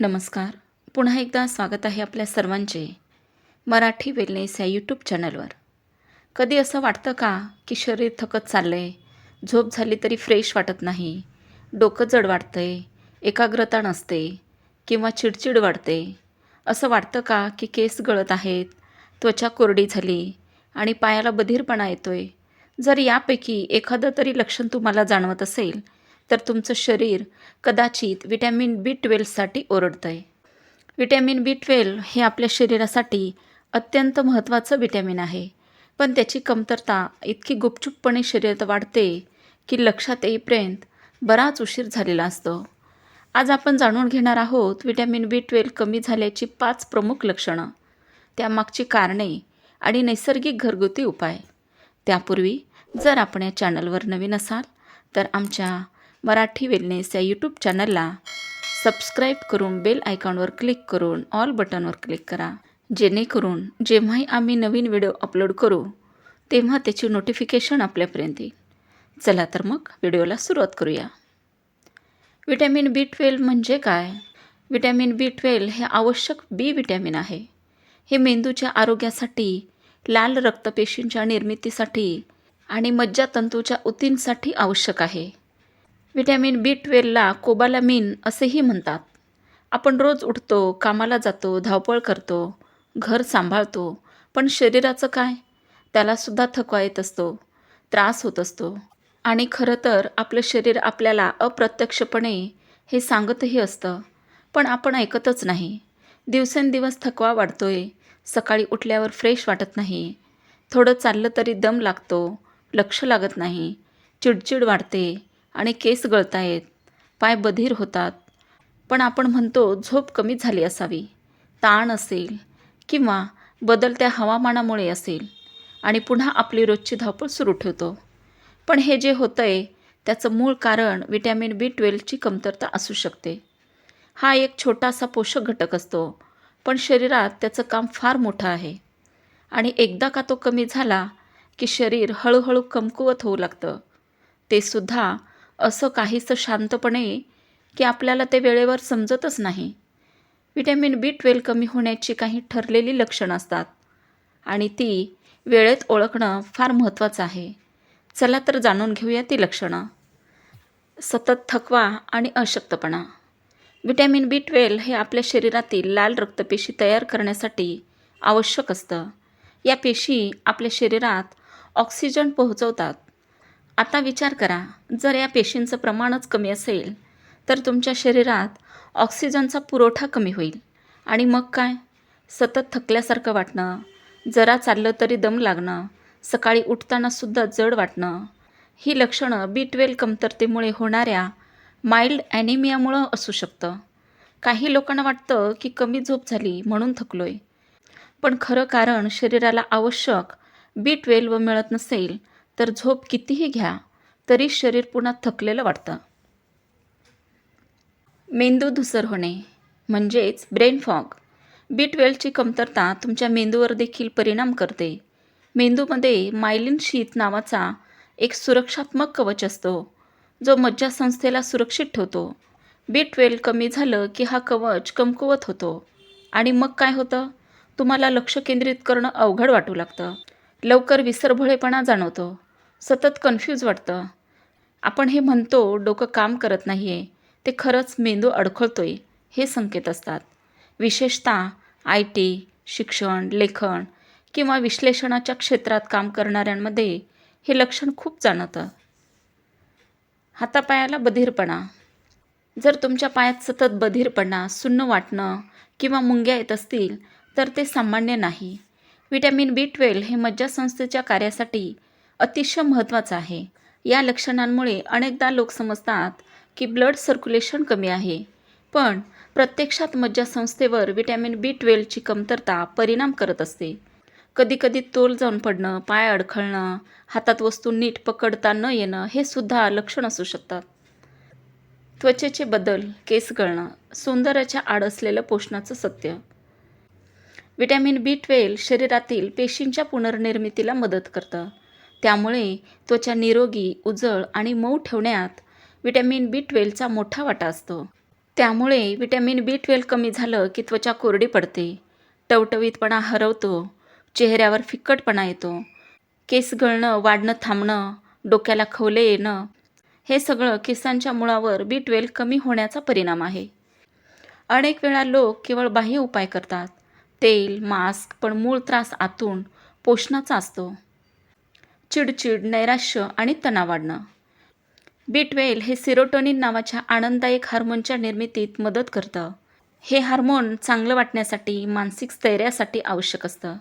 नमस्कार. पुन्हा एकदा स्वागत आहे आपल्या सर्वांचे मराठी वेलनेस या यूट्यूब चॅनलवर कधी असं वाटतं का की शरीर थकत चाललं आहे झोप झाली तरी फ्रेश वाटत नाही डोकं जड वाटतं आहे एकाग्रता नसते किंवा चिडचिड वाढते? असं वाटतं का की केस गळत आहेत त्वचा कोरडी झाली आणि पायाला बधीरपणा येतो आहे जर यापैकी एखादं तरी लक्षण तुम्हाला जाणवत असेल तर तुमचं शरीर कदाचित विटॅमिन बी ट्वेल्वसाठी ओरडतं आहे विटॅमिन बी ट्वेल्व हे आपल्या शरीरासाठी अत्यंत महत्त्वाचं विटॅमिन आहे. पण त्याची कमतरता इतकी गुपचूपपणे शरीरात वाढते की लक्षात येईपर्यंत बराच उशीर झालेला असतो. आज आपण जाणून घेणार आहोत विटॅमिन बी ट्वेल्व कमी झाल्याची पाच प्रमुख लक्षणं. त्यामागची कारणे आणि नैसर्गिक घरगुती उपाय. त्यापूर्वी जर आपण या चॅनलवर नवीन असाल तर आमच्या मराठी वेलनेस या यूट्यूब चॅनलला सबस्क्राईब करून बेल आयकॉनवर क्लिक करून ऑल बटनवर क्लिक करा. जेणेकरून जेव्हाही आम्ही नवीन व्हिडिओ अपलोड करू तेव्हा त्याची नोटिफिकेशन आपल्यापर्यंत येईल. चला तर मग व्हिडिओला सुरुवात करूया. विटॅमिन बी ट्वेल्व म्हणजे काय? विटॅमिन बी ट्वेल्व हे आवश्यक बी विटॅमिन आहे. हे मेंदूच्या आरोग्यासाठी लाल रक्तपेशींच्या निर्मितीसाठी आणि मज्जातंतूच्या ऊतींसाठी आवश्यक आहे. व्हिटॅमिन बी ट्वेलला कोबालामिन असेही म्हणतात. आपण रोज उठतो कामाला जातो धावपळ करतो घर सांभाळतो पण शरीराचं काय? त्यालासुद्धा थकवा येत असतो त्रास होत असतो. आणि खरं तर आपलं शरीर आपल्याला अप्रत्यक्षपणे हे सांगतही असतं पण आपण ऐकतच नाही. दिवसेंदिवस थकवा वाढतोय सकाळी उठल्यावर फ्रेश वाटत नाही थोडं चाललं तरी दम लागतो लक्ष लागत नाही चिडचिड वाढते आणि केस गळतायत. पाय बधीर होतात. पण आपण म्हणतो झोप कमी झाली असावी. ताण असेल किंवा बदलत्या हवामानामुळे असेल. आणि पुन्हा आपली रोजची धावपळ सुरू ठेवतो. पण हे जे होतं आहे त्याचं मूळ कारण विटॅमिन बी ट्वेल्वची कमतरता असू शकते. हा एक छोटासा पोषक घटक असतो. पण शरीरात त्याचं काम फार मोठं आहे. आणि एकदा का तो कमी झाला की शरीर हळूहळू कमकुवत होऊ लागतं. ते सुद्धा असं काहीसं शांतपणे की आपल्याला ते वेळेवर समजतच नाही. विटॅमिन बी ट्वेल्व कमी होण्याची काही ठरलेली लक्षणं असतात. आणि ती वेळेत ओळखणं फार महत्त्वाचं आहे. चला तर जाणून घेऊया ती लक्षणं. सतत थकवा आणि अशक्तपणा. विटॅमिन बी ट्वेल्व हे आपल्या शरीरातील लाल रक्तपेशी तयार करण्यासाठी आवश्यक असतं. या पेशी आपल्या शरीरात ऑक्सिजन पोहोचवतात. आता विचार करा जर या पेशींचं प्रमाणच कमी असेल तर तुमच्या शरीरात ऑक्सिजनचा पुरवठा कमी होईल. आणि मग काय? सतत थकल्यासारखं वाटणं जरा चाललं तरी दम लागणं सकाळी उठतानासुद्धा जड वाटणं ही लक्षणं बी ट्वेल कमतरतेमुळे होणाऱ्या माइल्ड ॲनिमियामुळं असू शकतं. काही लोकांना वाटतं की कमी झोप झाली म्हणून थकलो आहे पण खरं कारण शरीराला आवश्यक बी ट्वेल्व मिळत नसेल तर झोप कितीही घ्या तरी शरीर पुन्हा थकलेलं वाटतं. मेंदू धुसर होणे म्हणजेच ब्रेन फॉग. बी ट्वेल्वची कमतरता तुमच्या मेंदूवर देखील परिणाम करते. मेंदूमध्ये मायलिन शीत नावाचा एक सुरक्षात्मक कवच असतो जो मज्जासंस्थेला सुरक्षित ठेवतो. बी ट्वेल्व कमी झालं की हा कवच कमकुवत होतो. आणि मग काय होतं? तुम्हाला लक्ष केंद्रित करणं अवघड वाटू लागतं. लवकर विसरभोळेपणा जाणवतो. सतत कन्फ्यूज वाटतं. आपण हे म्हणतो डोकं काम करत नाही आहे ते खरंच मेंदू अडखळतो आहे हे संकेत असतात. विशेषतः आय टी शिक्षण लेखन किंवा विश्लेषणाच्या क्षेत्रात काम करणाऱ्यांमध्ये हे लक्षण खूप जाणवतं. हातापायाला बधीरपणा. जर तुमच्या पायात सतत बधीरपणा सुन्न वाटणं किंवा मुंग्या येत असतील तर ते सामान्य नाही. विटॅमिन बी ट्वेल्व हे मज्जासंस्थेच्या कार्यासाठी अतिशय महत्त्वाचं आहे. या लक्षणांमुळे अनेकदा लोक समजतात की ब्लड सर्क्युलेशन कमी आहे. पण प्रत्यक्षात मज्जासंस्थेवर विटॅमिन बी ट्वेल्वची कमतरता परिणाम करत असते. कधीकधी तोल जाऊन पडणं पाय अडखळणं हातात वस्तू नीट पकडता न येणं हे सुद्धा लक्षण असू शकतात. त्वचेचे बदल केस गळणं सौंदर्याच्या आड असलेलं पोषणाचं सत्य. विटॅमिन बी ट्वेल्व शरीरातील पेशींच्या पुनर्निर्मितीला मदत करतं. त्यामुळे त्वचा निरोगी उजळ आणि मऊ ठेवण्यात विटॅमिन बी ट्वेल्वचा मोठा वाटा असतो. त्यामुळे विटॅमिन बी ट्वेल्व कमी झालं की त्वचा कोरडी पडते. टवटवीतपणा हरवतो चेहऱ्यावर फिक्कटपणा येतो केस गळणं वाढणं थांबणं डोक्याला खवले येणं हे सगळं केसांच्या मुळावर बी ट्वेल्व कमी होण्याचा परिणाम आहे. अनेक वेळा लोक केवळ बाह्य उपाय करतात. तेल मास्क पण मूळ त्रास आतून पोषणाचा असतो. चिडचिड नैराश्य आणि तणाव वाढणं. बीटवेल हे सिरोटोनिन नावाच्या आनंददायक हार्मोनच्या निर्मितीत मदत करतं. हे हार्मोन चांगलं वाटण्यासाठी मानसिक स्थैर्यासाठी आवश्यक असतं.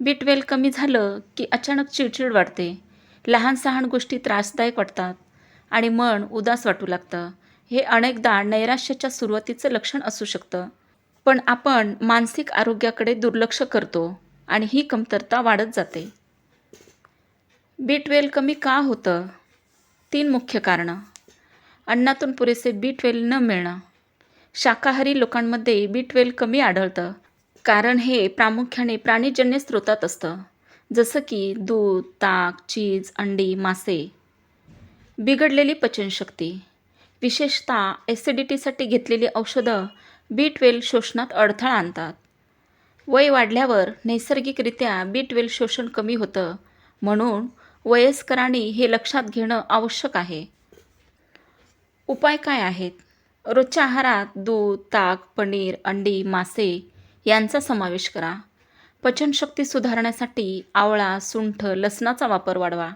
बीटवेल कमी झालं की अचानक चिडचिड वाढते. लहान सहान गोष्टी त्रासदायक वाटतात आणि मन उदास वाटू लागतं. हे अनेकदा नैराश्याच्या सुरुवातीचं लक्षण असू शकतं. पण आपण मानसिक आरोग्याकडे दुर्लक्ष करतो आणि ही कमतरता वाढत जाते. बी ट्वेल्व कमी का होतं? तीन मुख्य कारणं. अन्नातून पुरेसे बी ट्वेल न मिळणं. शाकाहारी लोकांमध्ये बी ट्वेल कमी आढळतं. कारण हे प्रामुख्याने प्राणीजन्य स्रोतात असतं. जसं की दूध ताक चीज अंडी मासे. बिघडलेली पचनशक्ती. विशेषतः ॲसिडिटीसाठी घेतलेली औषधं बी ट्वेल शोषणात अडथळा आणतात. वय वाढल्यावर नैसर्गिकरित्या बी ट्वेल शोषण कमी होतं. म्हणून वयस्करांनी हे लक्षात घेणं आवश्यक आहे. उपाय काय आहेत? रोजच्या आहारात दूध ताक पनीर अंडी मासे यांचा समावेश करा. पचनशक्ती सुधारण्यासाठी आवळा सुंठ लसणाचा वापर वाढवा.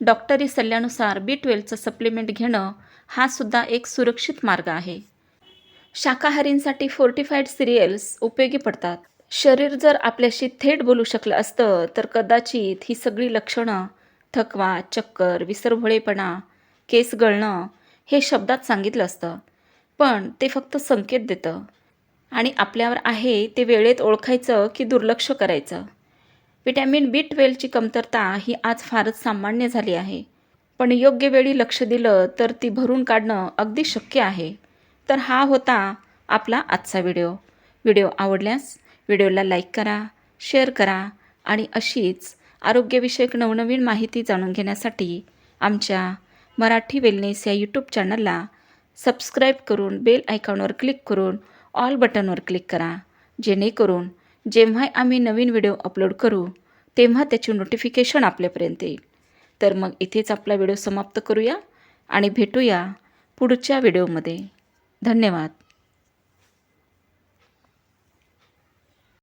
डॉक्टरी सल्ल्यानुसार बी ट्वेल्वचं सप्लिमेंट घेणं हा सुद्धा एक सुरक्षित मार्ग आहे. शाकाहारींसाठी फोर्टिफाईड सिरियल्स उपयोगी पडतात. शरीर जर आपल्याशी थेट बोलू शकलं असतं तर कदाचित ही सगळी लक्षणं थकवा चक्कर विसरभोळेपणा केस गळणं हे शब्दात सांगितलं असतं. पण ते फक्त संकेत देतं. आणि आपल्यावर आहे ते वेळेत ओळखायचं की दुर्लक्ष करायचं. विटॅमिन बी ट्वेल्वची कमतरता ही आज फारच सामान्य झाली आहे. पण योग्य वेळी लक्ष दिलं तर ती भरून काढणं अगदी शक्य आहे. तर हा होता आपला आजचा व्हिडिओ. व्हिडिओ आवडल्यास व्हिडिओला लाईक करा शेअर करा आणि अशीच आरोग्यविषयक नवनवीन माहिती जाणून घेण्यासाठी आमच्या मराठी वेलनेस या यूट्यूब चॅनलला सबस्क्राईब करून बेल आयकॉनवर क्लिक करून ऑल बटनवर क्लिक करा. जेणेकरून जेव्हा आम्ही नवीन व्हिडिओ अपलोड करू तेव्हा त्याची नोटिफिकेशन आपल्यापर्यंत येईल. तर मग इथेच आपला व्हिडिओ समाप्त करूया आणि भेटूया पुढच्या व्हिडिओमध्ये धन्यवाद.